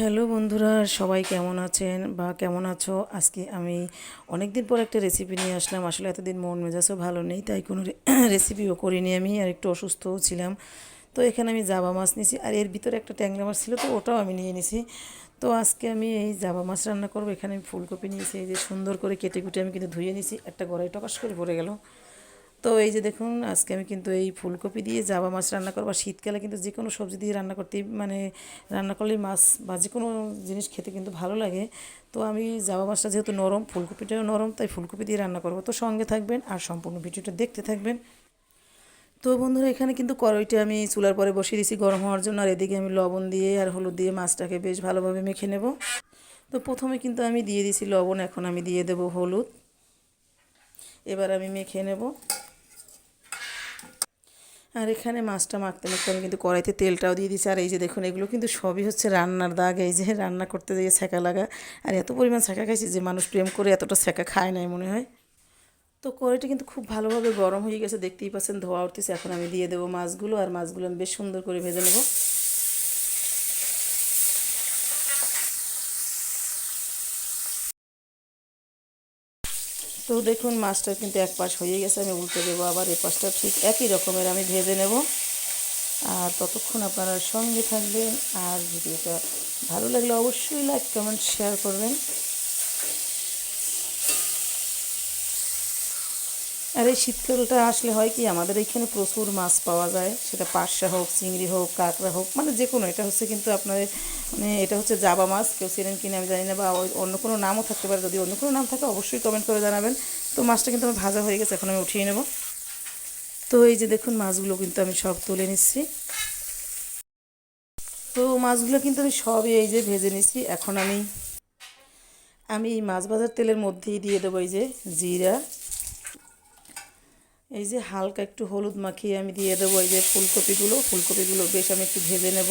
Hello বন্ধুরা, সবাই কেমন আছেন বা কেমন আছো? আজকে আমি অনেক দিন পর একটা রেসিপি নিয়ে আসলাম। আসলে এতদিন মন মেজাজও ভালো নেই, তাই কোনো রেসিপিও করিনি আমি, আর একটু অসুস্থও ছিলাম। তো এখানে আমি জাবা মাছ নিয়েছি, আর এর ভিতরে একটা ট্যাংরা মাছ ছিল, তো ওটাও আমি নিয়ে নিছি। তো আজকে আমি এই জাবা মাছ রান্না করব। এখানে আমি ফুলকপি নিয়েছি, এই যে সুন্দর করে কেটে কুটে আমি কিন্তু ধুয়ে নিয়েছি একটা গড়াই টকাশ করে পড়ে গেল। তো এই যে দেখুন, আজকে আমি কিন্তু এই ফুলকপি দিয়ে জাবা মাছ রান্না করব। শীতকালে কিন্তু যে কোনো সবজি দিয়ে রান্না করতেই মানে রান্না করলেই মাছ বা যে কোনো জিনিস খেতে কিন্তু ভালো লাগে। তো আমি জাবা মাছটা যেহেতু নরম, ফুলকপিটাও নরম, তাই ফুলকপি দিয়ে রান্না করব। তো সঙ্গে থাকবেন আর সম্পূর্ণ ভিডিওটা দেখতে থাকবেন। তো বন্ধুরা, এখানে কিন্তু কড়াইটা আমি চুলার পরে বসিয়ে দিয়েছি গরম হওয়ার জন্য। আর এদিকে আমি লবণ দিয়ে আর হলুদ দিয়ে মাছটাকে বেশ ভালোভাবে মেখে নেব। তো প্রথমে কিন্তু আমি দিয়ে দিয়েছি লবণ, এখন আমি দিয়ে দেব হলুদ। এবার আমি মেখে নেব। আর এখানে মাছটা মাখতে মাখতে আমি কিন্তু কড়াইতে তেলটাও দিয়ে দিচ্ছি আর এই যে দেখুন, এগুলো কিন্তু সবই হচ্ছে রান্নার দাগ। এই যে রান্না করতে দিয়ে ছ্যাঁকা লাগা। আর এত পরিমাণ ছ্যাঁকা খাইছি যে মানুষ প্রেম করে এতটা ছ্যাঁকা খায় নাই মনে হয়। তো কড়াইটা কিন্তু খুব ভালোভাবে গরম হয়ে গেছে। দেখতেই পাচ্ছেন ধোয়া উঠতেছে। এখন আমি দিয়ে দেবো মাছগুলো। আর মাছগুলো আমি বেশ সুন্দর করে ভেজে নেব। তো দেখুন, মাছটা কিন্তু এক পাশ হয়ে গেছে, আমি উল্টে দেবো আবার এ পাশটা ঠিক একই রকমের আমি ভেজে নেব। আর ততক্ষণ আপনারা সঙ্গে থাকবেন, আর ভিডিওটা ভালো লাগলে অবশ্যই লাইক, কমেন্ট, শেয়ার করবেন। আর এই শীতকালটা আসলে হয় কি, আমাদের এখানে প্রচুর মাছ পাওয়া যায়। সেটা পার্শা হোক, চিংড়ি হোক, কাঁকড়া হোক মানে যে কোনো, এটা হচ্ছে কিন্তু আপনার মানে এটা হচ্ছে জাবা মাছ। কেউ চেনেন কিনে আমি জানি না, বা অন্য কোনো নামও থাকতে পারে। যদি অন্য কোনো নাম থাকে, অবশ্যই কমেন্ট করে জানাবেন। তো মাছটা কিন্তু আমার ভাজা হয়ে গেছে, এখন আমি উঠিয়ে নেব। তো এই যে দেখুন, মাছগুলো কিন্তু আমি সব তুলে নিচ্ছি। তো মাছগুলো কিন্তু আমি সবই এই যে ভেজে নিচ্ছি। এখন আমি আমি মাছ ভাজার তেলের মধ্যেই দিয়ে দেবো এই যে জিরা। এই যে হালকা একটু হলুদ মাখিয়ে আমি দিয়ে দেবো এই যে ফুলকপিগুলো ফুলকপিগুলো বেশ আমি একটু ভেজে নেব।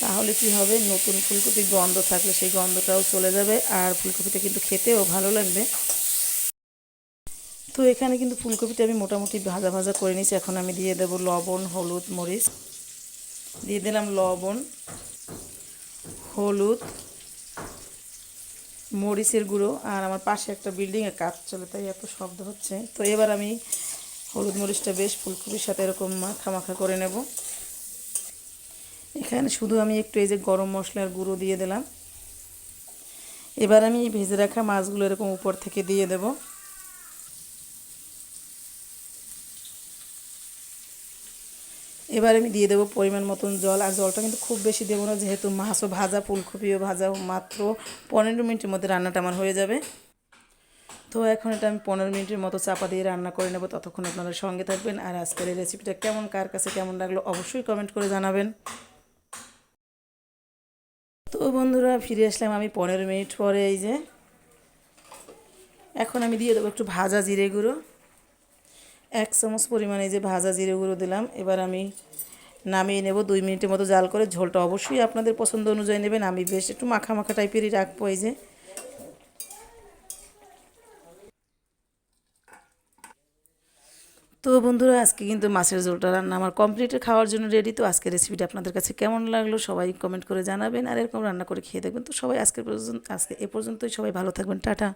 তাহলে কি হবে? নতুন ফুলকপির গন্ধ থাকলে সেই গন্ধটাও চলে যাবে আর ফুলকপিটা কিন্তু খেতেও ভালো লাগবে। তো এখানে কিন্তু ফুলকপিটা আমি মোটামুটি ভাজা ভাজা করে নিয়েছি। এখন আমি দিয়ে দেব লবণ, হলুদ, মরিচ। দিয়ে দিলাম লবণ, হলুদ মরিচের গুঁড়ো আর আমার পাশে একটা বিল্ডিংয়ে কাজ চলে, তাই এত শব্দ হচ্ছে। তো এবার আমি হলুদ মরিচটা বেশ ফুলকপির সাথে এরকম মাখা মাখা করে নেব। এখানে শুধু আমি একটু এই যে গরম মশলার গুঁড়ো দিয়ে দিলাম। এবার আমি ভেজে রাখা মাছগুলো এরকম উপর থেকে দিয়ে দেবো। এবার আমি দিয়ে দেবো পরিমাণ মতন জল, আর জলটা কিন্তু খুব বেশি দেবো না, যেহেতু মাছও ভাজা, ফুলকপিও ভাজা, মাত্র পনেরো মিনিটের মধ্যে রান্নাটা আমার হয়ে যাবে। তো এখন এটা আমি পনেরো মিনিটের মতো চাপা দিয়ে রান্না করে নেব, ততক্ষণ আপনারা সঙ্গে থাকবেন। আর আজকের এই রেসিপিটা কেমন, কার কাছে কেমন লাগল অবশ্যই কমেন্ট করে জানাবেন। তো বন্ধুরা, ফিরে আসলাম আমি পনেরো মিনিট পরে, এই যে। এখন আমি দিয়ে দেবো একটু ভাজা জিরে গুঁড়ো। এক চামচ পরিমাণে যে ভাজা জিরে গুঁড়ো দিলাম। এবার আমি নামিয়ে নেব দুই মিনিটের মতো জাল করে। ঝোলটা অবশ্যই আপনাদের পছন্দ অনুযায়ী নেবেন। আমি বেশ একটু মাখা মাখা টাইপেরই রাখব এই যে। তো বন্ধুরা, আজকে কিন্তু মাছের ঝোলটা রান্না আমার কমপ্লিটে খাওয়ার জন্য রেডি তো আজকের রেসিপিটা আপনাদের কাছে কেমন লাগল সবাই কমেন্ট করে জানাবেন। আর এরকম রান্না করে খেয়ে দেখবেন। তো সবাই আজকের পর্যন্ত আজকে এ পর্যন্তই। সবাই ভালো থাকবেন। টাটা।